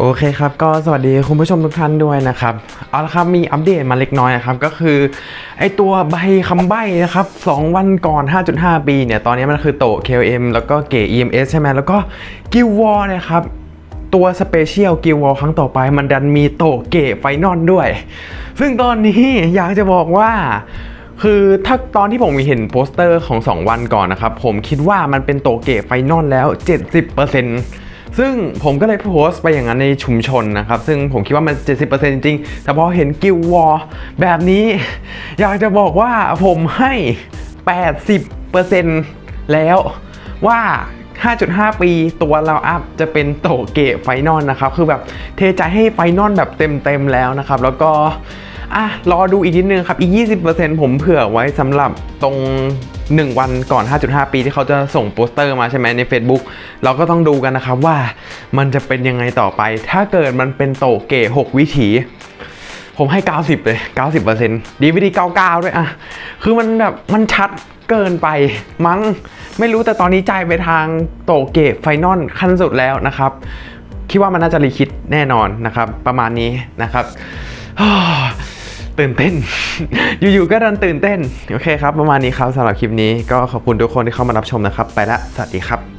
โอเคครับก็สวัสดีคุณผู้ชมทุกท่านด้วยนะครับเอาละครับมีอัปเดตมาเล็กน้อยนะครับก็คือไอตัวใบคำใบนะครับ2วันก่อน 5.5 ปีเนี่ยตอนนี้มันคือโต KLM แล้วก็เก๋ EMS ใช่ไหมแล้วก็กิววอลนะครับตัวสเปเชียลกิววอลครั้งต่อไป มันดันมีโตเก๋ไฟนอลด้วย ซึ่งตอนนี้อยากจะบอกว่าคือถ้าตอนที่ผมเห็นโปสเตอร์ของ 2 วันก่อนนะครับผมคิดว่ามันเป็นโตเกะไฟนอลแล้ว 70% ซึ่งผมก็เลยโพสต์ไปอย่างนั้นในชุมชนนะครับ ซึ่งผมคิดว่ามัน 70%จริง แต่พอเห็นกิลวอลแบบนี้ อยากจะบอกว่าผมให้ 80%แล้วว่า 5.5 ปีตัวเราอัพจะเป็นโตเกะไฟนอลนะครับ คือแบบเทใจให้ไฟนอลแบบเต็มๆแล้วนะครับ แล้วก็อะรอดูอีกนิดนึงครับ อีก 20%ผมเผื่อไว้สำหรับตรง 1 วันก่อน 5.5 ปีที่เขาจะส่งโปสเตอร์มาใช่ไหมใน Facebook เราก็ต้องดูกันนะครับว่ามันจะเป็นยังไงต่อไป ถ้าเกิดมันเป็นโตเกะ6วิถี ผมให้ 90 เลย 90% DVD 99 ด้วยอะคือมันแบบมันชัดเกินไปมั้งไม่รู้แต่ตอนนี้ใจไปทางโตเกะไฟนอลขั้นสุดแล้วนะครับ คิดว่ามันน่าจะรีคิดแน่นอนนะครับ ประมาณนี้นะครับ ตื่นเต้น อยู่ๆก็ดันตื่นเต้น โอเคครับ ประมาณนี้ครับสำหรับคลิปนี้ก็ขอบคุณทุกคนที่เข้ามารับชมนะครับ ไปละ สวัสดีครับ